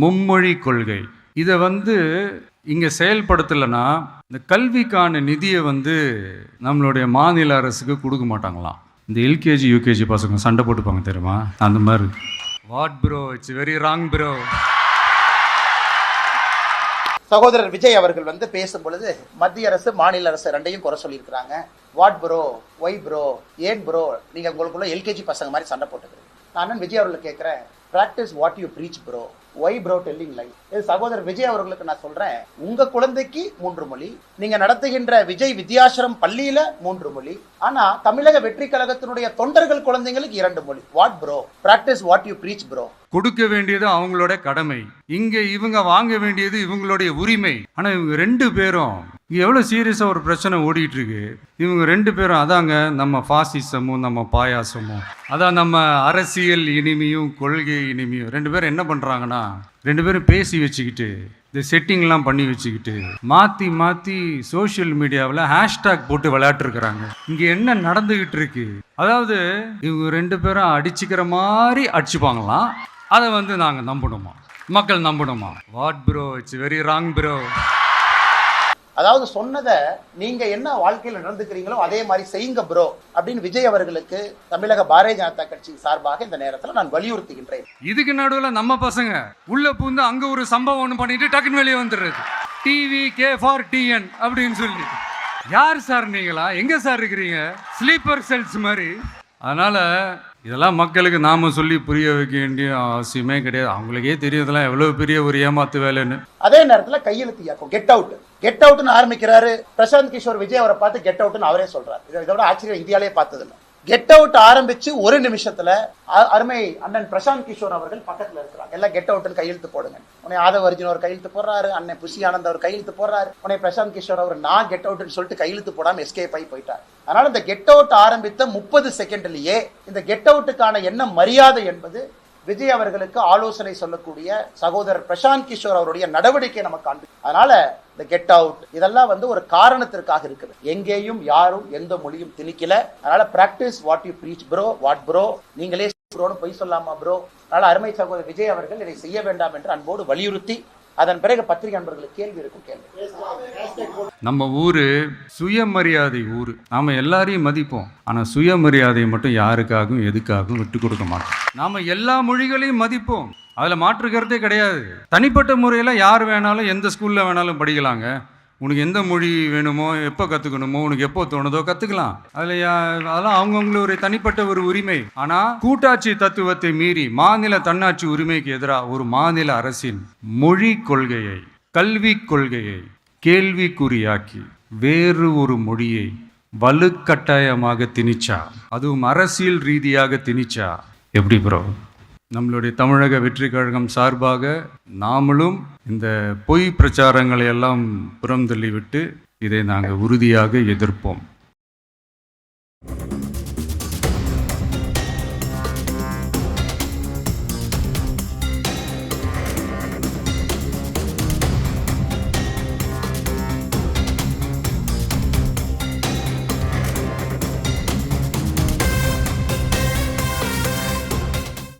மும்மொழி கொள்கை. இதை வந்து இங்கே செயல்படுத்தலைன்னா இந்த கல்விக்கான நிதியை வந்து நம்மளுடைய மாநில அரசுக்கு கொடுக்க மாட்டாங்களாம். இந்த எல்கேஜி யூகேஜி பசங்க சண்டை போட்டுப்பாங்க தெரியுமா? அந்த மாதிரி. What bro it's very wrong bro சகோதரர் விஜய் அவர்கள் வந்து பேசும் பொழுது மத்திய அரசு மாநில அரசு ரெண்டையும் குறை சொல்லியிருக்கிறாங்க. வாட் ப்ரோ ஒய் ப்ரோ ஏன் ப்ரோ நீங்க உங்களுக்குள்ள எல்கேஜி பசங்க மாதிரி சண்டை போட்டுக்கிறீங்க. நான் விஜய் அவர்களுக்கு கேட்கிறேன் practice what you preach bro why bro telling life இது சகோதரர் விஜய் அவர்களுக்கு நான் சொல்றேன். உங்க குழந்தைக்கு மூன்று மொழி நீங்க நடத்துகின்ற விஜய் வித்யாசிரம் பள்ளியில மூன்று மொழி ஆனா தமிழக வெற்றி கழகத்தினுடைய தொண்டர்கள் குழந்தைங்களுக்கு இரண்டு மொழி. What bro practice what you preach bro கொடுக்க வேண்டியது அவங்களோட கடமை. இங்க இவங்க வாங்க வேண்டியது இவங்களுடைய உரிமை. ஆனா இவங்க ரெண்டு பேரும் இங்கே எவ்வளோ சீரியஸாக ஒரு பிரச்சனை ஓடிட்டு இருக்கு இவங்க ரெண்டு பேரும் அதாங்க நம்ம பாசிசமும் நம்ம பாயாசமும். அதான் நம்ம அரசியல் இனிமையும் கொள்கை இனிமையும். ரெண்டு பேரும் என்ன பண்ணுறாங்கன்னா ரெண்டு பேரும் பேசி வச்சுக்கிட்டு இந்த செட்டிங்லாம் பண்ணி வச்சுக்கிட்டு மாற்றி மாற்றி சோஷியல் மீடியாவில் ஹேஷ்டாக் போட்டு விளையாட்டுருக்குறாங்க. இங்கே என்ன நடந்துக்கிட்டு இருக்கு அதாவது இவங்க ரெண்டு பேரும் அடிச்சுக்கிற மாதிரி அடிச்சுப்பாங்களாம் அதை வந்து நாங்கள் நம்பணுமா? மக்கள் நம்பணுமா? What bro it's very wrong bro அதாவது சொன்னதை நீங்க என்ன வாழ்க்கையில் நடந்துக்கிறீங்களோ அதே மாதிரி செய்யுங்க ப்ரோ அப்படின்னு விஜய் அவர்களுக்கு தமிழக பாரதிய ஜனதா கட்சி சார்பாக இந்த நேரத்தில் நான் வலியுறுத்துகின்றேன். இதுக்கு நடுவில் நம்ம பசங்க உள்ள பூந்து அங்கே ஒரு சம்பவம் ஒன்று பண்ணிட்டு டக்குன்னு வெளியே வந்துடுறது. டிவி கே ஃபார் டிஎன் அப்படின்னு சொல்லி யார் சார் நீங்களா? எங்கே சார் இருக்கிறீங்க? ஸ்லீப்பர் செல்ஸ் மாதிரி. அதனால் இதெல்லாம் மக்களுக்கு நாம சொல்லி புரிய வைக்க வேண்டிய அவசியமே கிடையாது. அவங்களுக்கே தெரியறதெல்லாம் எவ்வளோ பெரிய ஒரு ஏமாத்து வேலைன்னு. அதே நேரத்தில் கையெழுத்து இயக்கம். கெட் அவுட் கெட் அவுட்னு ஆரம்பிக்கிறாரு பிரசாந்த் கிஷோர் விஜய் அவரை பார்த்து கெட் அவுட்னு அவரே சொல்றாரு. இதை விட ஆச்சரியம் இந்தியாலே பார்த்ததில்ல. கெட் அவுட் ஆரம்பிச்சு ஒரு நிமிஷத்துல அ- அருமை அண்ணன் பிரசாந்த் கிஷோர் அவர்கள் பக்கத்துல இருக்கிறாங்க. எல்லாம் கெட் அவுட்னு கையெழுத்து போடுங்க. உடனே ஆதவ அர்ஜுன் அவர் கையெழுத்து போடுறாரு அண்ணன் புஷி ஆனந்த் அவர் கையெழுத்து போடுறாரு உடனே பிரசாந்த் கிஷோர் அவர் நான் கெட் அவுட்னு சொல்லிட்டு கையெழுத்து போடாம எஸ்கேப் ஆகி போயிட்டார். அதனால இந்த கெட் அவுட் ஆரம்பித்த முப்பது செகண்ட்லயே இந்த கெட் அவுட்டுக்கான என்ன மரியாதை என்பது விஜய் அவர்களுக்கு ஆலோசனை சொல்லக்கூடிய சகோதரர் பிரசாந்த் கிஷோர் அவருடைய நடவடிக்கை நமக்கு காண்பி அதனால இந்த கெட் அவுட் இதெல்லாம் வந்து ஒரு காரணத்திற்காக இருக்குது. எங்கேயும் யாரும் எந்த மொழியும் திணிக்கல. அதனால practice what you preach bro what bro நீங்களே ப்ரோன்னு பொய் சொல்லாமா ப்ரோ அதனால அருமை சகோதரர் விஜய் அவர்கள் இதை செய்ய வேண்டாம் என்று அன்போடு வலியுறுத்தி அதன் பிறகு பத்திரிகை நண்பர்களுக்கு கேள்வி இருக்கும் கேள்வி. நம்ம ஊர் சுயமரியாதை ஊர். நாம் எல்லாரையும் மதிப்போம். ஆனால் சுயமரியாதையை மட்டும் யாருக்காகவும் எதுக்காகவும் விட்டு கொடுக்க மாட்டோம். நாம் எல்லா மொழிகளையும் மதிப்போம். அதில் மாற்றுக்கிறதே கிடையாது. தனிப்பட்ட முறையில் யார் வேணாலும் எந்த ஸ்கூலில் வேணாலும் படிக்கலாங்க. உனக்கு எந்த மொழி வேணுமோ எப்போ கற்றுக்கணுமோ உனக்கு எப்போ தோணுதோ கற்றுக்கலாம் அதில் அதெல்லாம் அவங்கவுங்களுடைய தனிப்பட்ட ஒரு உரிமை. ஆனால் கூட்டாட்சி தத்துவத்தை மீறி மாநில தன்னாட்சி உரிமைக்கு எதிராக ஒரு மாநில அரசின் மொழி கொள்கையை கல்விக் கொள்கையை கேள்விக்குறியாக்கி வேறு ஒரு மொழியை வலுக்கட்டாயமாக திணிச்சா அதுவும் அரசியல் ரீதியாக திணிச்சா எப்படி ப்ரோ நம்மளுடைய தமிழக வெற்றி கழகம் சார்பாக நாமளும் இந்த பொய் பிரச்சாரங்களை எல்லாம் புறந்தள்ளிவிட்டு இதை நாங்கள் உறுதியாக எதிர்ப்போம்.